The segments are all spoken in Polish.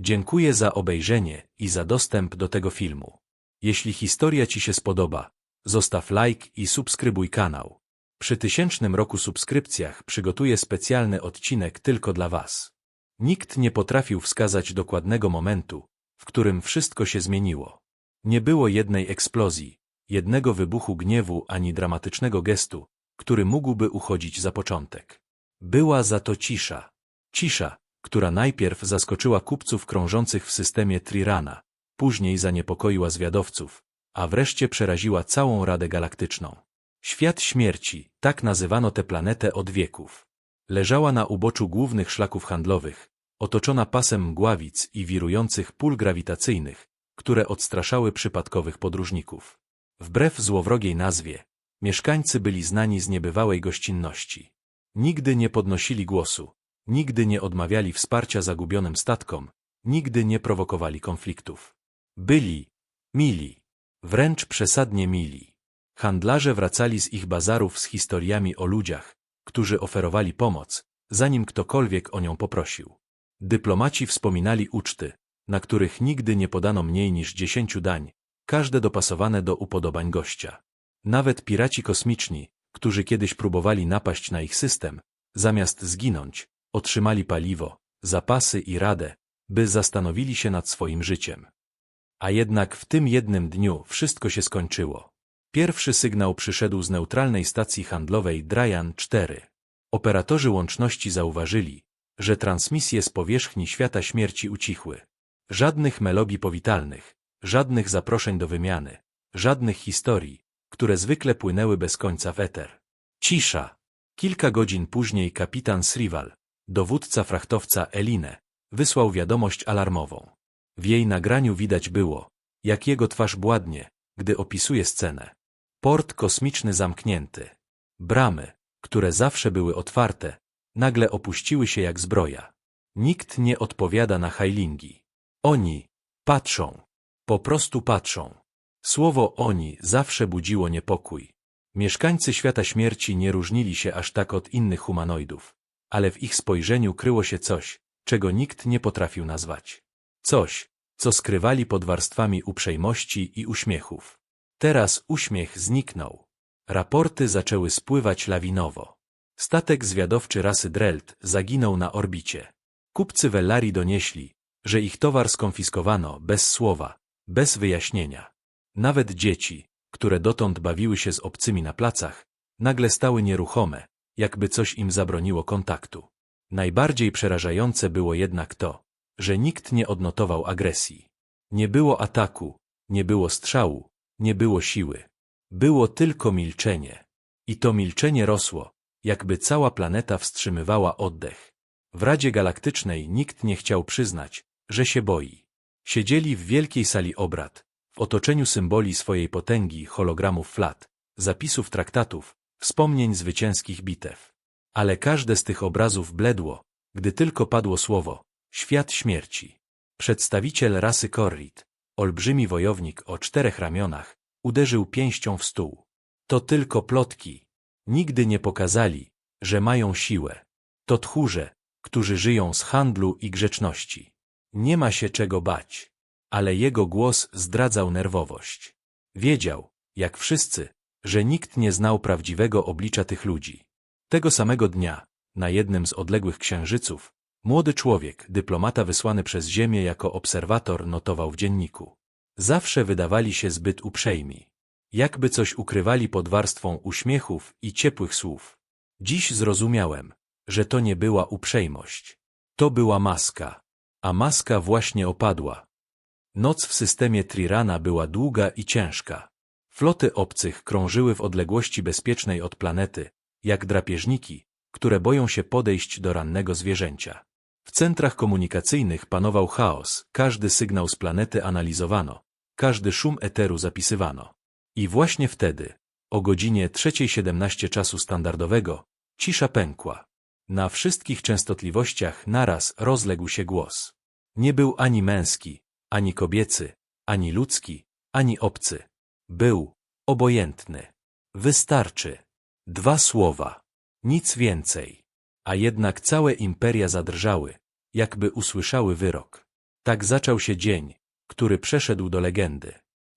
Dziękuję za obejrzenie i za dostęp do tego filmu. Jeśli historia Ci się spodoba, zostaw like i subskrybuj kanał. Przy tysięcznym roku subskrypcjach przygotuję specjalny odcinek tylko dla Was. Nikt nie potrafił wskazać dokładnego momentu, w którym wszystko się zmieniło. Nie było jednej eksplozji, jednego wybuchu gniewu ani dramatycznego gestu, który mógłby uchodzić za początek. Była za to cisza. Cisza, która najpierw zaskoczyła kupców krążących w systemie Trirana, później zaniepokoiła zwiadowców, a wreszcie przeraziła całą Radę Galaktyczną. Świat śmierci, tak nazywano tę planetę od wieków. Leżała na uboczu głównych szlaków handlowych, otoczona pasem mgławic i wirujących pól grawitacyjnych, które odstraszały przypadkowych podróżników. Wbrew złowrogiej nazwie, mieszkańcy byli znani z niebywałej gościnności. Nigdy nie podnosili głosu, nigdy nie odmawiali wsparcia zagubionym statkom, nigdy nie prowokowali konfliktów. Byli mili, wręcz przesadnie mili. Handlarze wracali z ich bazarów z historiami o ludziach, którzy oferowali pomoc, zanim ktokolwiek o nią poprosił. Dyplomaci wspominali uczty, na których nigdy nie podano mniej niż dziesięciu dań, każde dopasowane do upodobań gościa. Nawet piraci kosmiczni, którzy kiedyś próbowali napaść na ich system, zamiast zginąć, otrzymali paliwo, zapasy i radę, by zastanowili się nad swoim życiem. A jednak w tym jednym dniu wszystko się skończyło. Pierwszy sygnał przyszedł z neutralnej stacji handlowej Dryan 4. Operatorzy łączności zauważyli, że transmisje z powierzchni świata śmierci ucichły. Żadnych melodii powitalnych, żadnych zaproszeń do wymiany, żadnych historii, które zwykle płynęły bez końca w eter. Cisza. Kilka godzin później kapitan Srival, dowódca frachtowca Eline, wysłał wiadomość alarmową. W jej nagraniu widać było, jak jego twarz bładnie, gdy opisuje scenę. Port kosmiczny zamknięty. Bramy, które zawsze były otwarte, nagle opuściły się jak zbroja. Nikt nie odpowiada na hajlingi. Oni patrzą. Po prostu patrzą. Słowo oni zawsze budziło niepokój. Mieszkańcy świata śmierci nie różnili się aż tak od innych humanoidów, ale w ich spojrzeniu kryło się coś, czego nikt nie potrafił nazwać. Coś, co skrywali pod warstwami uprzejmości i uśmiechów. Teraz uśmiech zniknął. Raporty zaczęły spływać lawinowo. Statek zwiadowczy rasy Drelt zaginął na orbicie. Kupcy Vellarii donieśli, że ich towar skonfiskowano bez słowa, bez wyjaśnienia. Nawet dzieci, które dotąd bawiły się z obcymi na placach, nagle stały nieruchome, jakby coś im zabroniło kontaktu. Najbardziej przerażające było jednak to, że nikt nie odnotował agresji. Nie było ataku, nie było strzału, nie było siły. Było tylko milczenie. I to milczenie rosło, jakby cała planeta wstrzymywała oddech. W Radzie Galaktycznej nikt nie chciał przyznać, że się boi. Siedzieli w wielkiej sali obrad, w otoczeniu symboli swojej potęgi, hologramów flat, zapisów traktatów, wspomnień zwycięskich bitew. Ale każde z tych obrazów bledło, gdy tylko padło słowo świat śmierci. Przedstawiciel rasy Korrit, olbrzymi wojownik o czterech ramionach, uderzył pięścią w stół. To tylko plotki. Nigdy nie pokazali, że mają siłę. To tchórze, którzy żyją z handlu i grzeczności. Nie ma się czego bać. Ale jego głos zdradzał nerwowość. Wiedział, jak wszyscy, że nikt nie znał prawdziwego oblicza tych ludzi. Tego samego dnia, na jednym z odległych księżyców, młody człowiek, dyplomata wysłany przez Ziemię jako obserwator, notował w dzienniku. Zawsze wydawali się zbyt uprzejmi. Jakby coś ukrywali pod warstwą uśmiechów i ciepłych słów. Dziś zrozumiałem, że to nie była uprzejmość. To była maska. A maska właśnie opadła. Noc w systemie Trirana była długa i ciężka. Floty obcych krążyły w odległości bezpiecznej od planety, jak drapieżniki, które boją się podejść do rannego zwierzęcia. W centrach komunikacyjnych panował chaos, każdy sygnał z planety analizowano, każdy szum eteru zapisywano. I właśnie wtedy, o godzinie 3.17 czasu standardowego, cisza pękła. Na wszystkich częstotliwościach naraz rozległ się głos. Nie był ani męski, ani kobiecy, ani ludzki, ani obcy. Był obojętny. Wystarczy. Dwa słowa. Nic więcej. A jednak całe imperia zadrżały, jakby usłyszały wyrok. Tak zaczął się dzień, który przeszedł do legendy.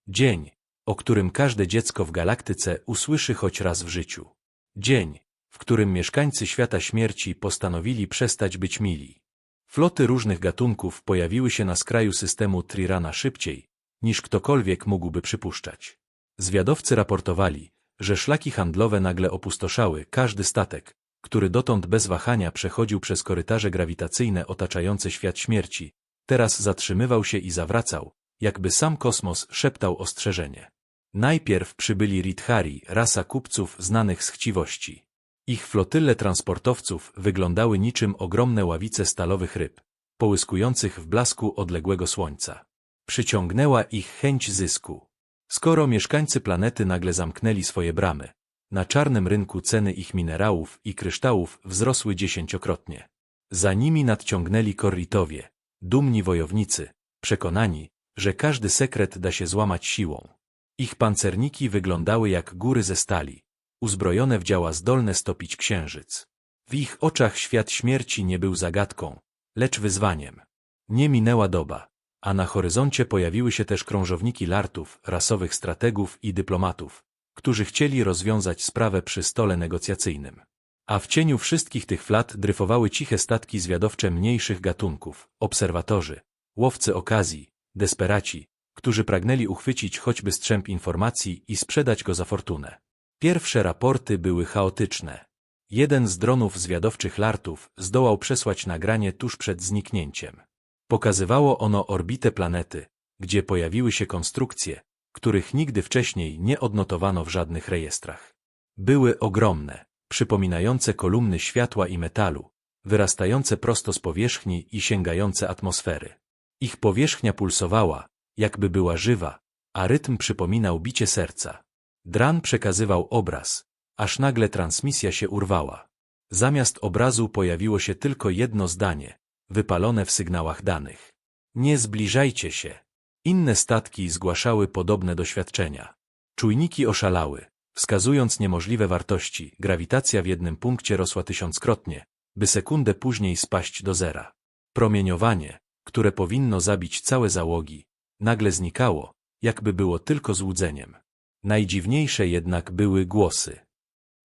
Dzień, o którym każde dziecko w galaktyce usłyszy choć raz w życiu. Dzień, w którym mieszkańcy świata śmierci postanowili przestać być mili. Floty różnych gatunków pojawiły się na skraju systemu Trirana szybciej, niż ktokolwiek mógłby przypuszczać. Zwiadowcy raportowali, że szlaki handlowe nagle opustoszały każdy statek, który dotąd bez wahania przechodził przez korytarze grawitacyjne otaczające świat śmierci, teraz zatrzymywał się i zawracał, jakby sam kosmos szeptał ostrzeżenie. Najpierw przybyli Ridhari, rasa kupców znanych z chciwości. Ich flotyle transportowców wyglądały niczym ogromne ławice stalowych ryb, połyskujących w blasku odległego słońca. Przyciągnęła ich chęć zysku. Skoro mieszkańcy planety nagle zamknęli swoje bramy, na czarnym rynku ceny ich minerałów i kryształów wzrosły dziesięciokrotnie. Za nimi nadciągnęli korritowie, dumni wojownicy, przekonani, że każdy sekret da się złamać siłą. Ich pancerniki wyglądały jak góry ze stali, uzbrojone w działa zdolne stopić księżyc. W ich oczach świat śmierci nie był zagadką, lecz wyzwaniem. Nie minęła doba, a na horyzoncie pojawiły się też krążowniki lartów, rasowych strategów i dyplomatów, którzy chcieli rozwiązać sprawę przy stole negocjacyjnym. A w cieniu wszystkich tych flat dryfowały ciche statki zwiadowcze mniejszych gatunków, obserwatorzy, łowcy okazji, desperaci, którzy pragnęli uchwycić choćby strzęp informacji i sprzedać go za fortunę. Pierwsze raporty były chaotyczne. Jeden z dronów zwiadowczych lartów zdołał przesłać nagranie tuż przed zniknięciem. Pokazywało ono orbitę planety, gdzie pojawiły się konstrukcje, których nigdy wcześniej nie odnotowano w żadnych rejestrach. Były ogromne, przypominające kolumny światła i metalu, wyrastające prosto z powierzchni i sięgające atmosfery. Ich powierzchnia pulsowała, jakby była żywa, a rytm przypominał bicie serca. Dran przekazywał obraz, aż nagle transmisja się urwała. Zamiast obrazu pojawiło się tylko jedno zdanie, wypalone w sygnałach danych. Nie zbliżajcie się. Inne statki zgłaszały podobne doświadczenia. Czujniki oszalały, wskazując niemożliwe wartości, grawitacja w jednym punkcie rosła tysiąckrotnie, by sekundę później spaść do zera. Promieniowanie, które powinno zabić całe załogi, nagle znikało, jakby było tylko złudzeniem. Najdziwniejsze jednak były głosy.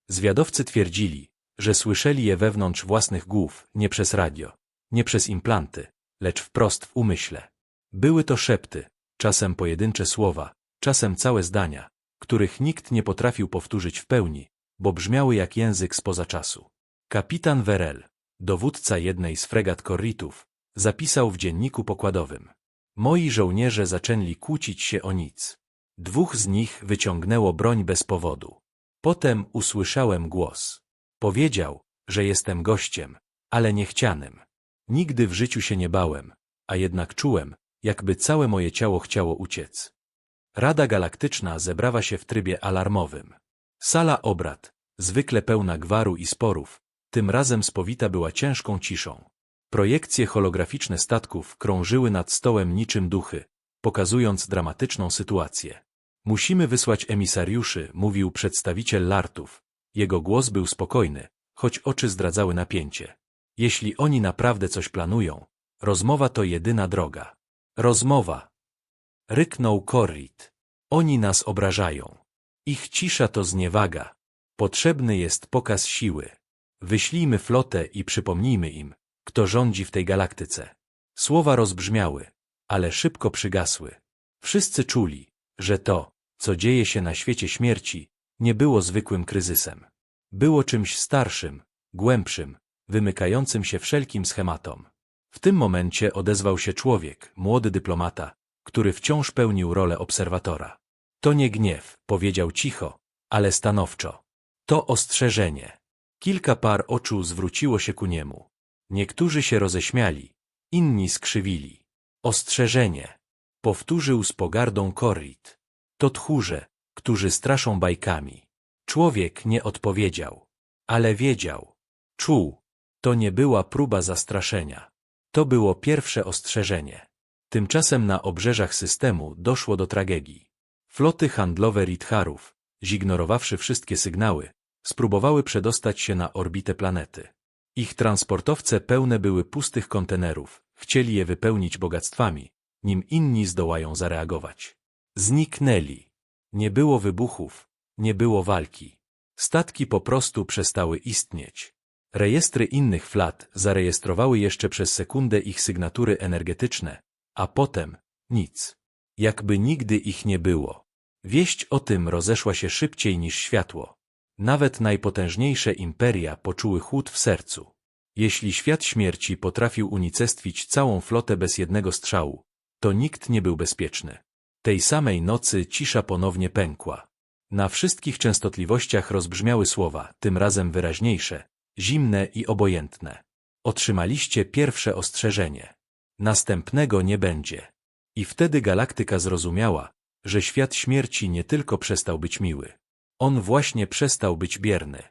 Zwiadowcy twierdzili, że słyszeli je wewnątrz własnych głów, nie przez radio, nie przez implanty, lecz wprost w umyśle. Były to szepty, czasem pojedyncze słowa, czasem całe zdania, których nikt nie potrafił powtórzyć w pełni, bo brzmiały jak język spoza czasu. Kapitan Verel, dowódca jednej z fregat korritów, zapisał w dzienniku pokładowym. Moi żołnierze zaczęli kłócić się o nic. Dwóch z nich wyciągnęło broń bez powodu. Potem usłyszałem głos. Powiedział, że jestem gościem, ale niechcianym. Nigdy w życiu się nie bałem, a jednak czułem, jakby całe moje ciało chciało uciec. Rada Galaktyczna zebrała się w trybie alarmowym. Sala obrad, zwykle pełna gwaru i sporów, tym razem spowita była ciężką ciszą. Projekcje holograficzne statków krążyły nad stołem niczym duchy, pokazując dramatyczną sytuację. Musimy wysłać emisariuszy, mówił przedstawiciel Lartów. Jego głos był spokojny, choć oczy zdradzały napięcie. Jeśli oni naprawdę coś planują, rozmowa to jedyna droga. Rozmowa. Ryknął Korrit. Oni nas obrażają. Ich cisza to zniewaga. Potrzebny jest pokaz siły. Wyślijmy flotę i przypomnijmy im, kto rządzi w tej galaktyce. Słowa rozbrzmiały, ale szybko przygasły. Wszyscy czuli, że to, co dzieje się na świecie śmierci, nie było zwykłym kryzysem. Było czymś starszym, głębszym, wymykającym się wszelkim schematom. W tym momencie odezwał się człowiek, młody dyplomata, który wciąż pełnił rolę obserwatora. To nie gniew, powiedział cicho, ale stanowczo. To ostrzeżenie. Kilka par oczu zwróciło się ku niemu. Niektórzy się roześmiali, inni skrzywili. Ostrzeżenie. Powtórzył z pogardą Korrit. To tchórze, którzy straszą bajkami. Człowiek nie odpowiedział, ale wiedział. Czuł. To nie była próba zastraszenia. To było pierwsze ostrzeżenie. Tymczasem na obrzeżach systemu doszło do tragedii. Floty handlowe Ritharów, zignorowawszy wszystkie sygnały, spróbowały przedostać się na orbitę planety. Ich transportowce pełne były pustych kontenerów, Chcieli je wypełnić bogactwami, nim inni zdołają zareagować. Zniknęli. Nie było wybuchów, nie było walki. Statki po prostu przestały istnieć. Rejestry innych flat zarejestrowały jeszcze przez sekundę ich sygnatury energetyczne, a potem nic. Jakby nigdy ich nie było. Wieść o tym rozeszła się szybciej niż światło. Nawet najpotężniejsze imperia poczuły chłód w sercu. Jeśli świat śmierci potrafił unicestwić całą flotę bez jednego strzału, to nikt nie był bezpieczny. Tej samej nocy cisza ponownie pękła. Na wszystkich częstotliwościach rozbrzmiały słowa, tym razem wyraźniejsze, zimne i obojętne. Otrzymaliście pierwsze ostrzeżenie. Następnego nie będzie. I wtedy galaktyka zrozumiała, że świat śmierci nie tylko przestał być miły. On właśnie przestał być bierny.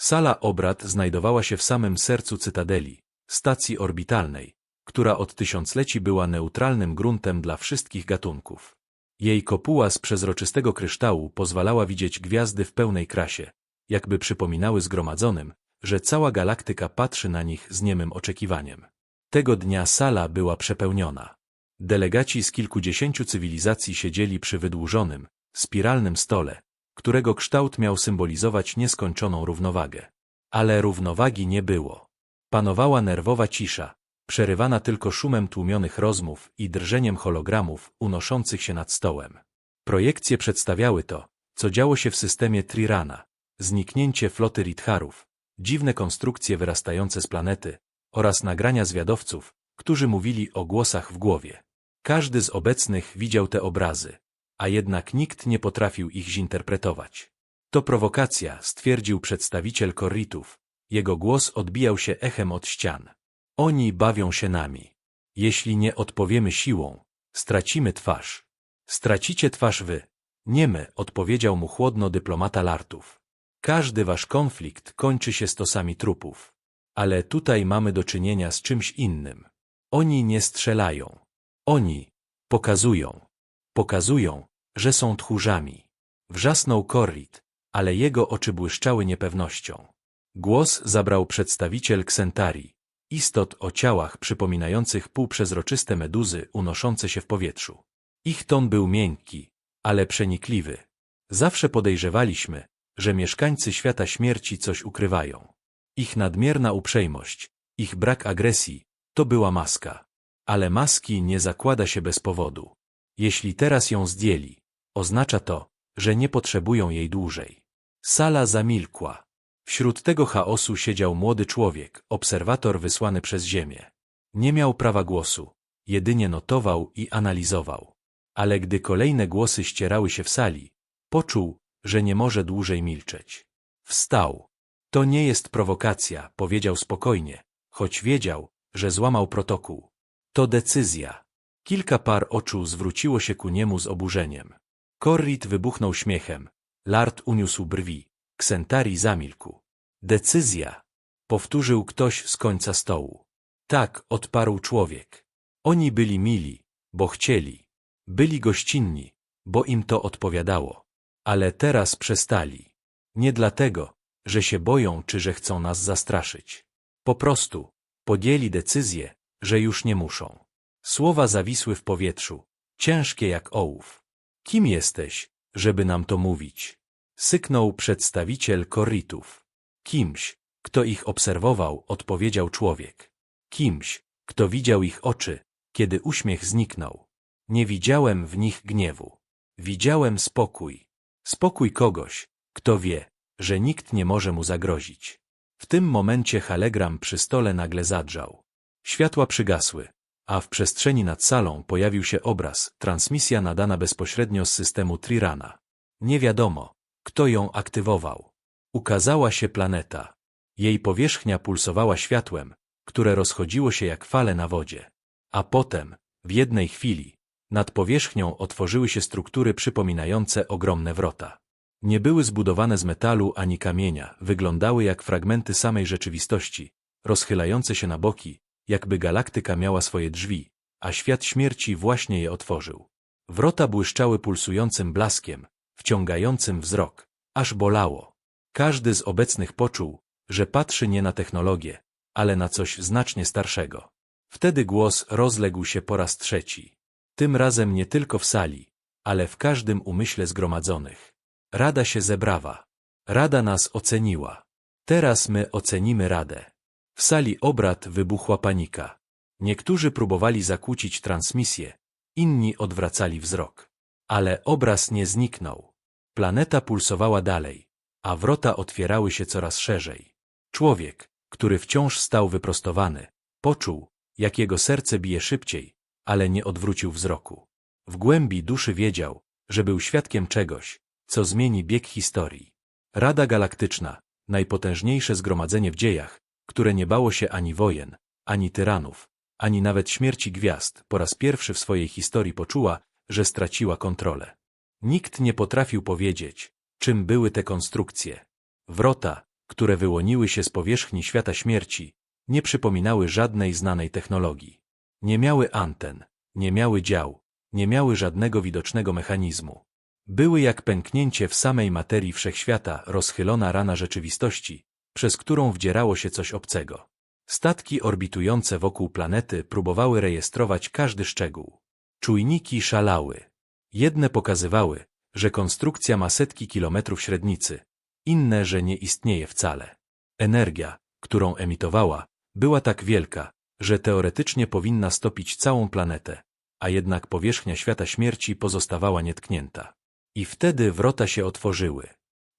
Sala obrad znajdowała się w samym sercu Cytadeli, stacji orbitalnej, która od tysiącleci była neutralnym gruntem dla wszystkich gatunków. Jej kopuła z przezroczystego kryształu pozwalała widzieć gwiazdy w pełnej krasie, jakby przypominały zgromadzonym, że cała galaktyka patrzy na nich z niemym oczekiwaniem. Tego dnia sala była przepełniona. Delegaci z kilkudziesięciu cywilizacji siedzieli przy wydłużonym, spiralnym stole, którego kształt miał symbolizować nieskończoną równowagę. Ale równowagi nie było. Panowała nerwowa cisza, przerywana tylko szumem tłumionych rozmów i drżeniem hologramów unoszących się nad stołem. Projekcje przedstawiały to, co działo się w systemie Trirana, zniknięcie floty Ritharów, dziwne konstrukcje wyrastające z planety oraz nagrania zwiadowców, którzy mówili o głosach w głowie. Każdy z obecnych widział te obrazy, a jednak nikt nie potrafił ich zinterpretować. To prowokacja, stwierdził przedstawiciel Korritów. Jego głos odbijał się echem od ścian. Oni bawią się nami. Jeśli nie odpowiemy siłą, stracimy twarz. Stracicie twarz wy. Nie my, odpowiedział mu chłodno dyplomata Lartów. Każdy wasz konflikt kończy się stosami trupów. Ale tutaj mamy do czynienia z czymś innym. Oni nie strzelają. Oni pokazują. Pokazują, że są tchórzami. Wrzasnął Korrit, ale jego oczy błyszczały niepewnością. Głos zabrał przedstawiciel Ksentarii, istot o ciałach przypominających półprzezroczyste meduzy unoszące się w powietrzu. Ich ton był miękki, ale przenikliwy. Zawsze podejrzewaliśmy, że mieszkańcy świata śmierci coś ukrywają. Ich nadmierna uprzejmość, ich brak agresji, to była maska. Ale maski nie zakłada się bez powodu. Jeśli teraz ją zdjęli, oznacza to, że nie potrzebują jej dłużej. Sala zamilkła. Wśród tego chaosu siedział młody człowiek, obserwator wysłany przez Ziemię. Nie miał prawa głosu, jedynie notował i analizował. Ale gdy kolejne głosy ścierały się w sali, poczuł, że nie może dłużej milczeć. Wstał. To nie jest prowokacja, powiedział spokojnie, choć wiedział, że złamał protokół. To decyzja. Kilka par oczu zwróciło się ku niemu z oburzeniem. Korrit wybuchnął śmiechem. Lart uniósł brwi. Ksentari zamilkł. Decyzja. Powtórzył ktoś z końca stołu. Tak, odparł człowiek. Oni byli mili, bo chcieli. Byli gościnni, bo im to odpowiadało. Ale teraz przestali. Nie dlatego, że się boją czy że chcą nas zastraszyć. Po prostu podjęli decyzję, że już nie muszą. Słowa zawisły w powietrzu, ciężkie jak ołów. Kim jesteś, żeby nam to mówić? Syknął przedstawiciel Korritów. Kimś, kto ich obserwował, odpowiedział człowiek. Kimś, kto widział ich oczy, kiedy uśmiech zniknął. Nie widziałem w nich gniewu. Widziałem spokój. Spokój kogoś, kto wie, że nikt nie może mu zagrozić. W tym momencie halegram przy stole nagle zadrzał. Światła przygasły, a w przestrzeni nad salą pojawił się obraz, transmisja nadana bezpośrednio z systemu Trirana. Nie wiadomo, kto ją aktywował. Ukazała się planeta. Jej powierzchnia pulsowała światłem, które rozchodziło się jak fale na wodzie. A potem, w jednej chwili, nad powierzchnią otworzyły się struktury przypominające ogromne wrota. Nie były zbudowane z metalu ani kamienia, wyglądały jak fragmenty samej rzeczywistości, rozchylające się na boki, jakby galaktyka miała swoje drzwi, a świat śmierci właśnie je otworzył. Wrota błyszczały pulsującym blaskiem, wciągającym wzrok, aż bolało. Każdy z obecnych poczuł, że patrzy nie na technologię, ale na coś znacznie starszego. Wtedy głos rozległ się po raz trzeci. Tym razem nie tylko w sali, ale w każdym umyśle zgromadzonych. Rada się zebrała. Rada nas oceniła. Teraz my ocenimy Radę. W sali obrad wybuchła panika. Niektórzy próbowali zakłócić transmisję, inni odwracali wzrok. Ale obraz nie zniknął. Planeta pulsowała dalej, a wrota otwierały się coraz szerzej. Człowiek, który wciąż stał wyprostowany, poczuł, jak jego serce bije szybciej, ale nie odwrócił wzroku. W głębi duszy wiedział, że był świadkiem czegoś, co zmieni bieg historii. Rada Galaktyczna, najpotężniejsze zgromadzenie w dziejach, które nie bało się ani wojen, ani tyranów, ani nawet śmierci gwiazd, po raz pierwszy w swojej historii poczuła, że straciła kontrolę. Nikt nie potrafił powiedzieć, czym były te konstrukcje. Wrota, które wyłoniły się z powierzchni świata śmierci, nie przypominały żadnej znanej technologii. Nie miały anten, nie miały dział, nie miały żadnego widocznego mechanizmu. Były jak pęknięcie w samej materii wszechświata rozchylona rana rzeczywistości, przez którą wdzierało się coś obcego. Statki orbitujące wokół planety próbowały rejestrować każdy szczegół. Czujniki szalały. Jedne pokazywały, że konstrukcja ma setki kilometrów średnicy, inne, że nie istnieje wcale. Energia, którą emitowała, była tak wielka, że teoretycznie powinna stopić całą planetę, a jednak powierzchnia świata śmierci pozostawała nietknięta. I wtedy wrota się otworzyły.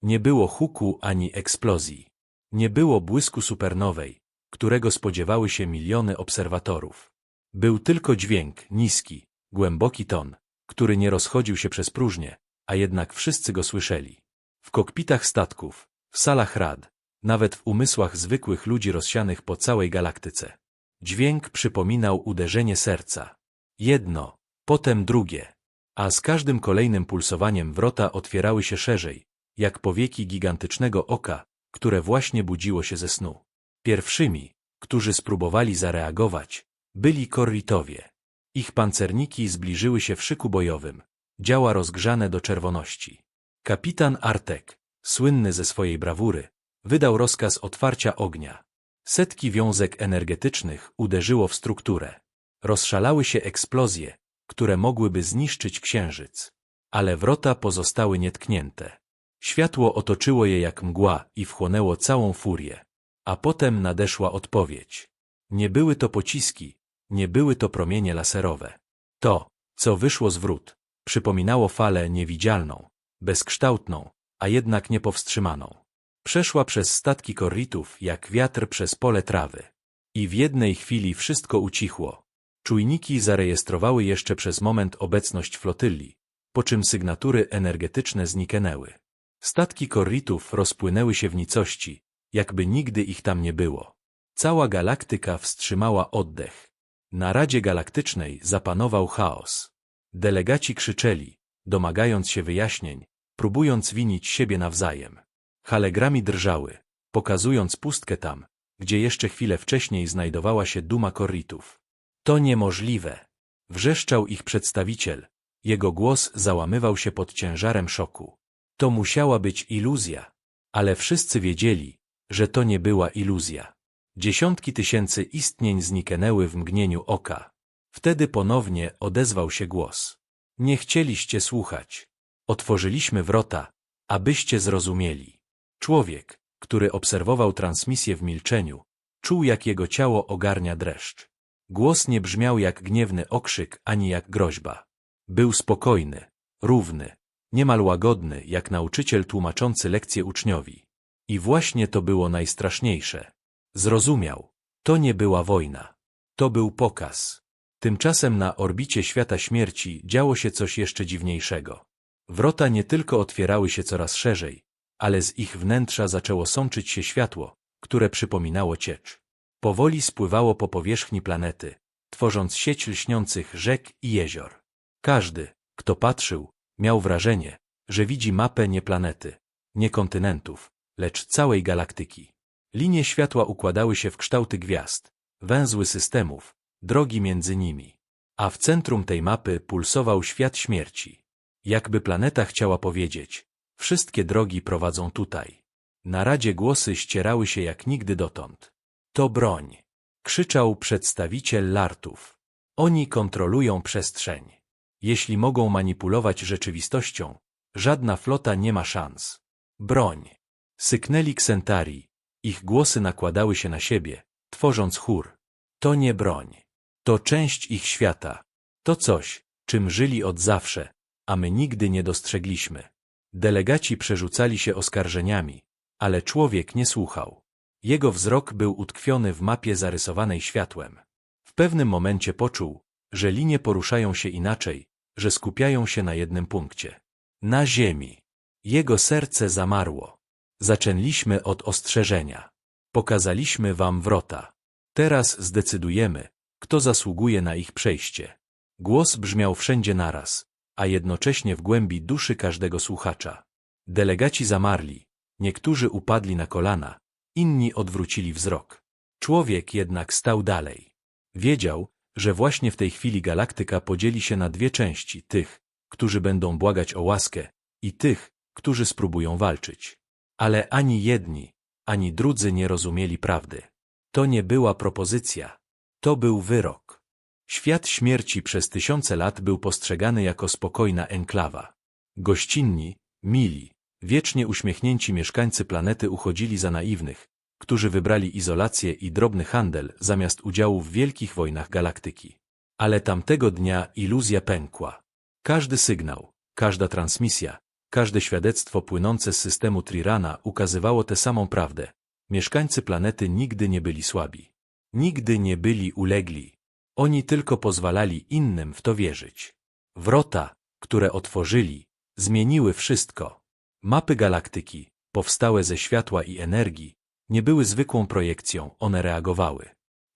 Nie było huku ani eksplozji. Nie było błysku supernowej, którego spodziewały się miliony obserwatorów. Był tylko dźwięk, niski, głęboki ton, który nie rozchodził się przez próżnię, a jednak wszyscy go słyszeli. W kokpitach statków, w salach rad, nawet w umysłach zwykłych ludzi rozsianych po całej galaktyce. Dźwięk przypominał uderzenie serca. Jedno, potem drugie. A z każdym kolejnym pulsowaniem wrota otwierały się szerzej, jak powieki gigantycznego oka, które właśnie budziło się ze snu. Pierwszymi, którzy spróbowali zareagować, byli korritowie. Ich pancerniki zbliżyły się w szyku bojowym, działa rozgrzane do czerwoności. Kapitan Artek, słynny ze swojej brawury, wydał rozkaz otwarcia ognia. Setki wiązek energetycznych uderzyło w strukturę. Rozszalały się eksplozje, które mogłyby zniszczyć księżyc. Ale wrota pozostały nietknięte. Światło otoczyło je jak mgła i wchłonęło całą furię. A potem nadeszła odpowiedź. Nie były to pociski, nie były to promienie laserowe. To, co wyszło z wrót, przypominało falę niewidzialną, bezkształtną, a jednak niepowstrzymaną. Przeszła przez statki korritów, jak wiatr przez pole trawy. I w jednej chwili wszystko ucichło. Czujniki zarejestrowały jeszcze przez moment obecność flotyli, po czym sygnatury energetyczne zniknęły. Statki korritów rozpłynęły się w nicości, jakby nigdy ich tam nie było. Cała galaktyka wstrzymała oddech. Na Radzie Galaktycznej zapanował chaos. Delegaci krzyczeli, domagając się wyjaśnień, próbując winić siebie nawzajem. Halegrami drżały, pokazując pustkę tam, gdzie jeszcze chwilę wcześniej znajdowała się duma korritów. To niemożliwe! Wrzeszczał ich przedstawiciel. Jego głos załamywał się pod ciężarem szoku. To musiała być iluzja. Ale wszyscy wiedzieli, że to nie była iluzja. Dziesiątki tysięcy istnień zniknęły w mgnieniu oka. Wtedy ponownie odezwał się głos. Nie chcieliście słuchać. Otworzyliśmy wrota, abyście zrozumieli. Człowiek, który obserwował transmisję w milczeniu, czuł jak jego ciało ogarnia dreszcz. Głos nie brzmiał jak gniewny okrzyk ani jak groźba. Był spokojny, równy, niemal łagodny, jak nauczyciel tłumaczący lekcję uczniowi. I właśnie to było najstraszniejsze. Zrozumiał. To nie była wojna. To był pokaz. Tymczasem na orbicie świata śmierci działo się coś jeszcze dziwniejszego. Wrota nie tylko otwierały się coraz szerzej, ale z ich wnętrza zaczęło sączyć się światło, które przypominało ciecz. Powoli spływało po powierzchni planety, tworząc sieć lśniących rzek i jezior. Każdy, kto patrzył, miał wrażenie, że widzi mapę nie planety, nie kontynentów, lecz całej galaktyki. Linie światła układały się w kształty gwiazd, węzły systemów, drogi między nimi. A w centrum tej mapy pulsował świat śmierci. Jakby planeta chciała powiedzieć, wszystkie drogi prowadzą tutaj. Na radzie głosy ścierały się jak nigdy dotąd. To broń. Krzyczał przedstawiciel lartów. Oni kontrolują przestrzeń. Jeśli mogą manipulować rzeczywistością, żadna flota nie ma szans. Broń. Syknęli ksentari. Ich głosy nakładały się na siebie, tworząc chór. To nie broń. To część ich świata. To coś, czym żyli od zawsze, a my nigdy nie dostrzegliśmy. Delegaci przerzucali się oskarżeniami, ale człowiek nie słuchał. Jego wzrok był utkwiony w mapie zarysowanej światłem. W pewnym momencie poczuł, że linie poruszają się inaczej, że skupiają się na jednym punkcie. Na ziemi. Jego serce zamarło. Zaczęliśmy od ostrzeżenia. Pokazaliśmy wam wrota. Teraz zdecydujemy, kto zasługuje na ich przejście. Głos brzmiał wszędzie naraz, a jednocześnie w głębi duszy każdego słuchacza. Delegaci zamarli, niektórzy upadli na kolana, inni odwrócili wzrok. Człowiek jednak stał dalej. Wiedział, że właśnie w tej chwili galaktyka podzieli się na dwie części tych, którzy będą błagać o łaskę, i tych, którzy spróbują walczyć. Ale ani jedni, ani drudzy nie rozumieli prawdy. To nie była propozycja. To był wyrok. Świat śmierci przez tysiące lat był postrzegany jako spokojna enklawa. Gościnni, mili, wiecznie uśmiechnięci mieszkańcy planety uchodzili za naiwnych, którzy wybrali izolację i drobny handel zamiast udziału w wielkich wojnach galaktyki. Ale tamtego dnia iluzja pękła. Każdy sygnał, każda transmisja, każde świadectwo płynące z systemu Trirana ukazywało tę samą prawdę. Mieszkańcy planety nigdy nie byli słabi. Nigdy nie byli ulegli. Oni tylko pozwalali innym w to wierzyć. Wrota, które otworzyli, zmieniły wszystko. Mapy galaktyki, powstałe ze światła i energii, nie były zwykłą projekcją, one reagowały.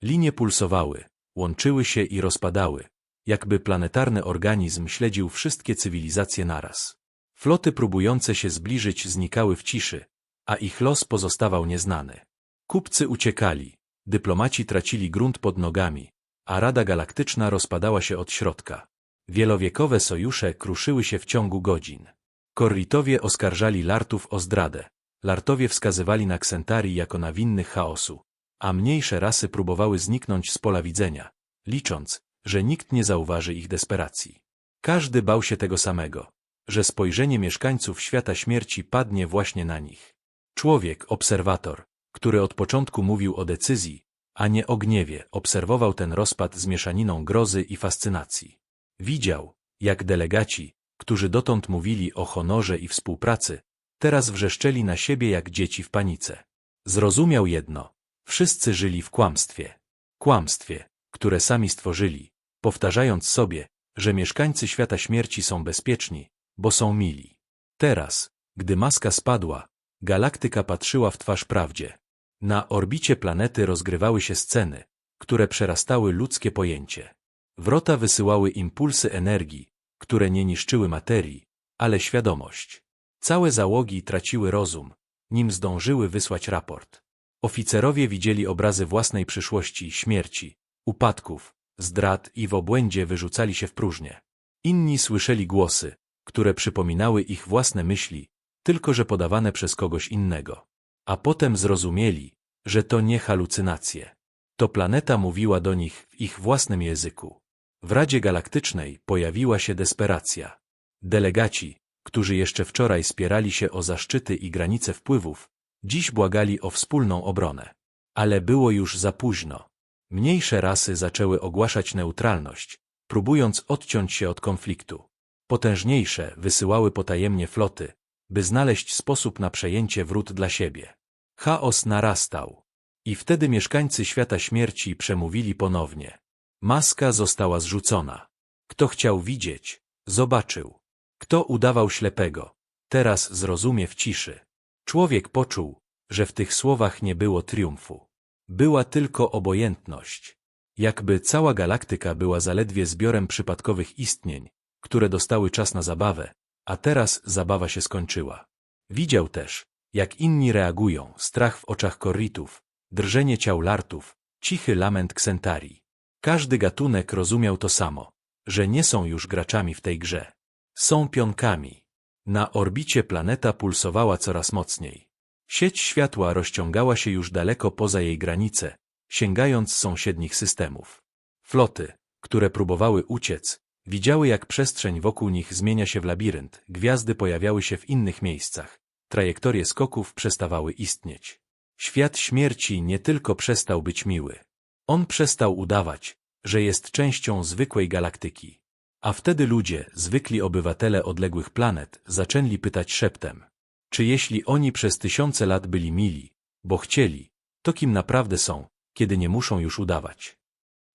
Linie pulsowały, łączyły się i rozpadały, jakby planetarny organizm śledził wszystkie cywilizacje naraz. Floty próbujące się zbliżyć znikały w ciszy, a ich los pozostawał nieznany. Kupcy uciekali, dyplomaci tracili grunt pod nogami, a Rada Galaktyczna rozpadała się od środka. Wielowiekowe sojusze kruszyły się w ciągu godzin. Korritowie oskarżali Lartów o zdradę, Lartowie wskazywali na Ksentari jako na winnych chaosu, a mniejsze rasy próbowały zniknąć z pola widzenia, licząc, że nikt nie zauważy ich desperacji. Każdy bał się tego samego, że spojrzenie mieszkańców świata śmierci padnie właśnie na nich. Człowiek, obserwator, który od początku mówił o decyzji, a nie o gniewie, obserwował ten rozpad z mieszaniną grozy i fascynacji. Widział, jak delegaci, którzy dotąd mówili o honorze i współpracy, teraz wrzeszczeli na siebie jak dzieci w panice. Zrozumiał jedno. Wszyscy żyli w kłamstwie. Kłamstwie, które sami stworzyli, powtarzając sobie, że mieszkańcy świata śmierci są bezpieczni, bo są mili. Teraz, gdy maska spadła, galaktyka patrzyła w twarz prawdzie. Na orbicie planety rozgrywały się sceny, które przerastały ludzkie pojęcie. Wrota wysyłały impulsy energii, które nie niszczyły materii, ale świadomość. Całe załogi traciły rozum, nim zdążyły wysłać raport. Oficerowie widzieli obrazy własnej przyszłości, śmierci, upadków, zdrad i w obłędzie wyrzucali się w próżnię. Inni słyszeli głosy, które przypominały ich własne myśli, tylko że podawane przez kogoś innego. A potem zrozumieli, że to nie halucynacje. To planeta mówiła do nich w ich własnym języku. W Radzie Galaktycznej pojawiła się desperacja. Delegaci, którzy jeszcze wczoraj spierali się o zaszczyty i granice wpływów, dziś błagali o wspólną obronę. Ale było już za późno. Mniejsze rasy zaczęły ogłaszać neutralność, próbując odciąć się od konfliktu. Potężniejsze wysyłały potajemnie floty, by znaleźć sposób na przejęcie wrót dla siebie. Chaos narastał. I wtedy mieszkańcy świata śmierci przemówili ponownie. Maska została zrzucona. Kto chciał widzieć, zobaczył. Kto udawał ślepego, teraz zrozumie w ciszy. Człowiek poczuł, że w tych słowach nie było triumfu. Była tylko obojętność. Jakby cała galaktyka była zaledwie zbiorem przypadkowych istnień, które dostały czas na zabawę, a teraz zabawa się skończyła. Widział też, jak inni reagują, strach w oczach korritów, drżenie ciał lartów, cichy lament ksentarii. Każdy gatunek rozumiał to samo, że nie są już graczami w tej grze. Są pionkami. Na orbicie planeta pulsowała coraz mocniej. Sieć światła rozciągała się już daleko poza jej granice, sięgając sąsiednich systemów. Floty, które próbowały uciec, widziały jak przestrzeń wokół nich zmienia się w labirynt, gwiazdy pojawiały się w innych miejscach, trajektorie skoków przestawały istnieć. Świat śmierci nie tylko przestał być miły. On przestał udawać, że jest częścią zwykłej galaktyki. A wtedy ludzie, zwykli obywatele odległych planet, zaczęli pytać szeptem. Czy jeśli oni przez tysiące lat byli mili, bo chcieli, to kim naprawdę są, kiedy nie muszą już udawać?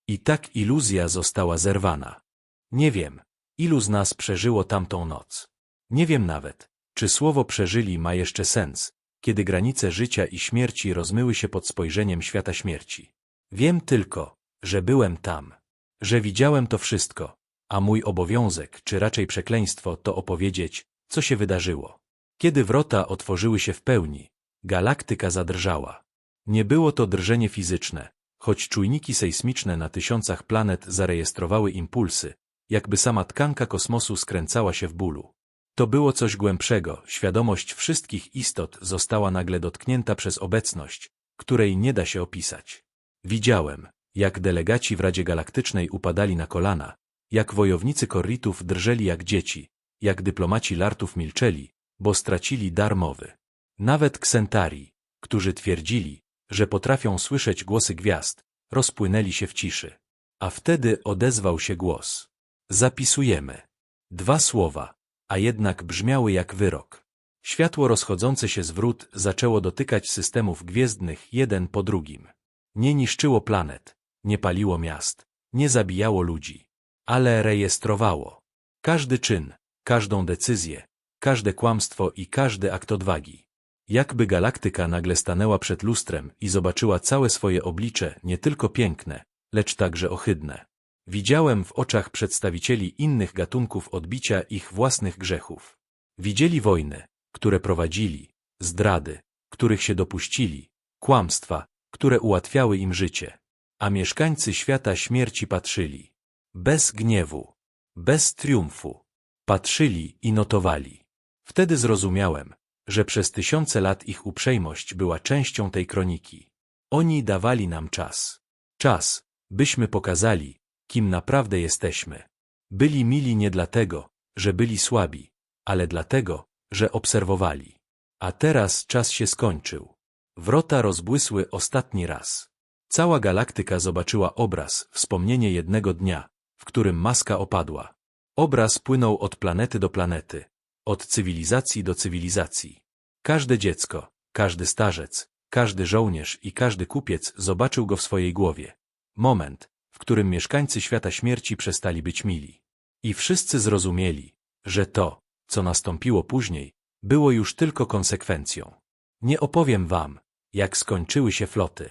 I tak iluzja została zerwana. Nie wiem, ilu z nas przeżyło tamtą noc. Nie wiem nawet, czy słowo przeżyli ma jeszcze sens, kiedy granice życia i śmierci rozmyły się pod spojrzeniem świata śmierci. Wiem tylko, że byłem tam, że widziałem to wszystko, a mój obowiązek, czy raczej przekleństwo, to opowiedzieć, co się wydarzyło. Kiedy wrota otworzyły się w pełni, galaktyka zadrżała. Nie było to drżenie fizyczne, choć czujniki sejsmiczne na tysiącach planet zarejestrowały impulsy, jakby sama tkanka kosmosu skręcała się w bólu. To było coś głębszego, świadomość wszystkich istot została nagle dotknięta przez obecność, której nie da się opisać. Widziałem, jak delegaci w Radzie Galaktycznej upadali na kolana, jak wojownicy korritów drżeli jak dzieci, jak dyplomaci lartów milczeli, bo stracili dar mowy. Nawet ksentarii, którzy twierdzili, że potrafią słyszeć głosy gwiazd, rozpłynęli się w ciszy. A wtedy odezwał się głos. Zapisujemy. Dwa słowa, a jednak brzmiały jak wyrok. Światło rozchodzące się z wrót zaczęło dotykać systemów gwiezdnych jeden po drugim. Nie niszczyło planet, nie paliło miast, nie zabijało ludzi, ale rejestrowało. Każdy czyn, każdą decyzję, każde kłamstwo i każdy akt odwagi. Jakby galaktyka nagle stanęła przed lustrem i zobaczyła całe swoje oblicze, nie tylko piękne, lecz także ohydne. Widziałem w oczach przedstawicieli innych gatunków odbicia ich własnych grzechów. Widzieli wojny, które prowadzili, zdrady, których się dopuścili, kłamstwa, które ułatwiały im życie. A mieszkańcy świata śmierci patrzyli. Bez gniewu, bez triumfu. Patrzyli i notowali. Wtedy zrozumiałem, że przez tysiące lat ich uprzejmość była częścią tej kroniki. Oni dawali nam czas. Czas, byśmy pokazali, kim naprawdę jesteśmy. Byli mili nie dlatego, że byli słabi, ale dlatego, że obserwowali. A teraz czas się skończył. Wrota rozbłysły ostatni raz. Cała galaktyka zobaczyła obraz, wspomnienie jednego dnia, w którym maska opadła. Obraz płynął od planety do planety, od cywilizacji do cywilizacji. Każde dziecko, każdy starzec, każdy żołnierz i każdy kupiec zobaczył go w swojej głowie. Moment, którym mieszkańcy świata śmierci przestali być mili. I wszyscy zrozumieli, że to, co nastąpiło później, było już tylko konsekwencją. Nie opowiem wam, jak skończyły się floty.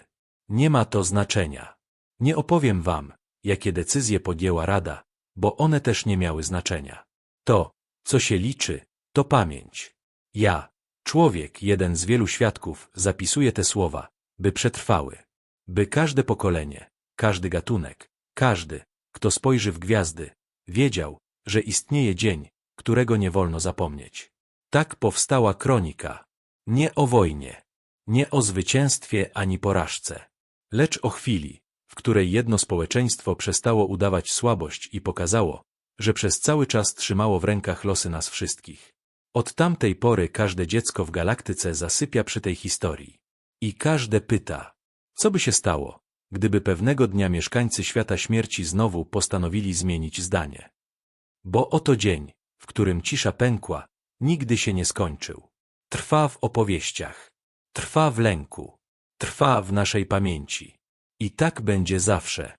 Nie ma to znaczenia. Nie opowiem wam, jakie decyzje podjęła Rada, bo one też nie miały znaczenia. To, co się liczy, to pamięć. Ja, człowiek, jeden z wielu świadków, zapisuję te słowa, by przetrwały. By każde pokolenie, każdy gatunek, każdy, kto spojrzy w gwiazdy, wiedział, że istnieje dzień, którego nie wolno zapomnieć. Tak powstała kronika. Nie o wojnie, nie o zwycięstwie ani porażce, lecz o chwili, w której jedno społeczeństwo przestało udawać słabość i pokazało, że przez cały czas trzymało w rękach losy nas wszystkich. Od tamtej pory każde dziecko w galaktyce zasypia przy tej historii. I każde pyta, co by się stało, gdyby pewnego dnia mieszkańcy świata śmierci znowu postanowili zmienić zdanie. Bo oto dzień, w którym cisza pękła, nigdy się nie skończył. Trwa w opowieściach, trwa w lęku, trwa w naszej pamięci. I tak będzie zawsze.